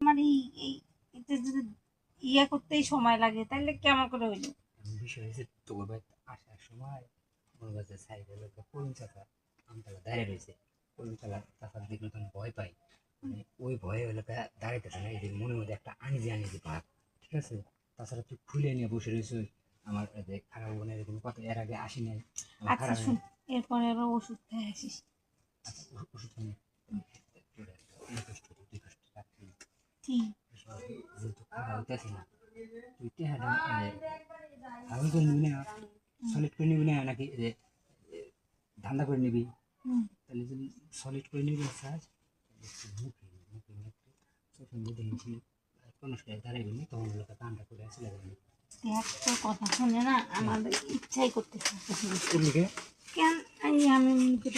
আমার এই এই যদি ইয়ে করতেই সময় লাগে তাহলে কেমন করে হইল? বিষয় হয়েছে তোর বাড়িতে আসার সময় ওর কাছে সাইকেল করুন চাচা আমতলা দাঁড়িয়ে রয়েছে। করুন চালা চাচার দেখলে তখন ভয় পাই মানে ওই ভয়ে হলে দাঁড়াইতেছে না যে মনের মধ্যে একটা আনিজি আনিজি ভাব ঠিক আছে? তাছাড়া তুই খুলে নিয়ে বসে রয়েছে আমার খারাপ বোনের এরকম কত এর আগে আসি নাই। আচ্ছা শুন এরপরে আবার ওষুধ খেয়ে আসিস। আচ্ছা, ওষুধ কি? যেহেতু খাওয়া হইতেছে না তুই টেহাটা ভালো করে নিবি না সলিড করে নিবি না নাকি এই যে এ, ধান্দা করে নিবি হুম। তাহলে যদি সলিড করে নিবি সাজ মুখে মুখে মুখে চোখের মধ্যে মুখে কোনো দাঁড়াইবি না তখন লোকে কামটা করে চলে যাবে? কথা শুনে না আমার ইচ্ছাই করতেছে কেন আমি মুখে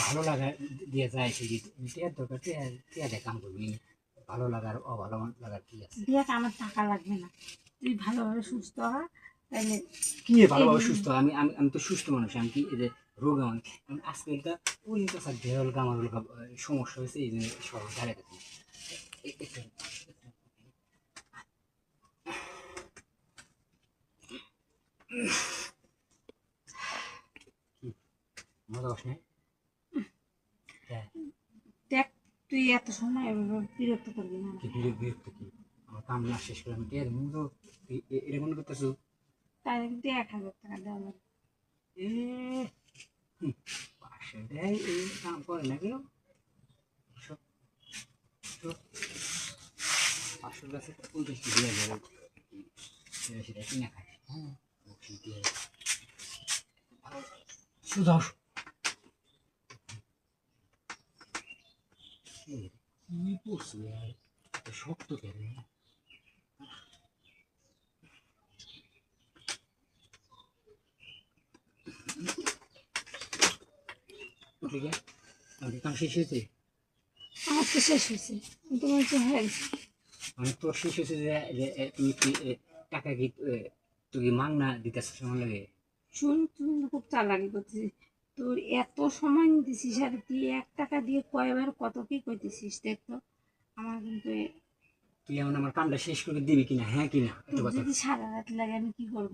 ভালো লাগে দিয়ে যায় সে টিয়ার দরকার টিয়া টিয়াতে কাম করবি। ভালো লাগার অভালো লাগার কি আছে? দেখ আমার টাকা লাগবে না। তুই ভালোভাবে সুস্থ হ তাহলে কি ভালোভাবে সুস্থ? আমি আমি আমি তো সুস্থ মানুষ আমি কি এই যে রোগ আমার আমি আজকে এটা ওই তো স্যার হলকা আমার সমস্যা হয়েছে এই জন্য সব দাঁড়াতে মজা বস হ্যাঁ। দেখ তুই এত সময় এভাবে বিরক্ত করবি না। কি বিরক্ত কি? আমার কাম না শেষ করে আমি টের মনে তো মনে করতেছো? তাহলে কিন্তু এক হাজার টাকা দেওয়া লাগবে এ পাঁচশো দেয় এই কাম করে না সব সব কাছে পঞ্চাশ টাকা দিয়ে সেটা সেটা কিনে খায়। হ্যাঁ। বকশিস দিয়ে শুধু শক্ত কাম শেষ হয়েছে? তো গেছে মানে তোর শেষ হয়েছে যে তুমি কি টাকা কি তুই মাংনা দিতে লাগে শুন তুমি খুব চালাকি করতেছিস তোর এত সময় নিতেছিস আর তুই এক টাকা দিয়ে কয়বার কত কি করতেছিস দেখ তো। আমার কিন্তু তুই এমন আমার কামটা শেষ করে দিবি কিনা হ্যাঁ কিনা? যদি সারা রাত লাগে আমি কি করব?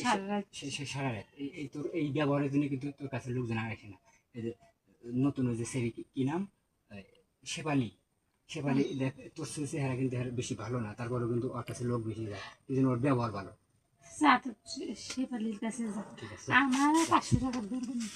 সারা রাত সারা রাত? এই তোর এই ব্যবহারের জন্য কিন্তু তোর কাছে লোকজন আসে না। এই যে নতুন ওই যে সেরি কি- নাম? এই, শেফালি। শেফালি দেখ তোর চেহারা কিন্তু বেশি ভালো না তারপরেও কিন্তু ওর কাছে লোক বেশি যায়। এই জন্য ওর ব্যবহার ভালো। শেফালির কাছে যা। আমার পাঁচশো টাকা নেই।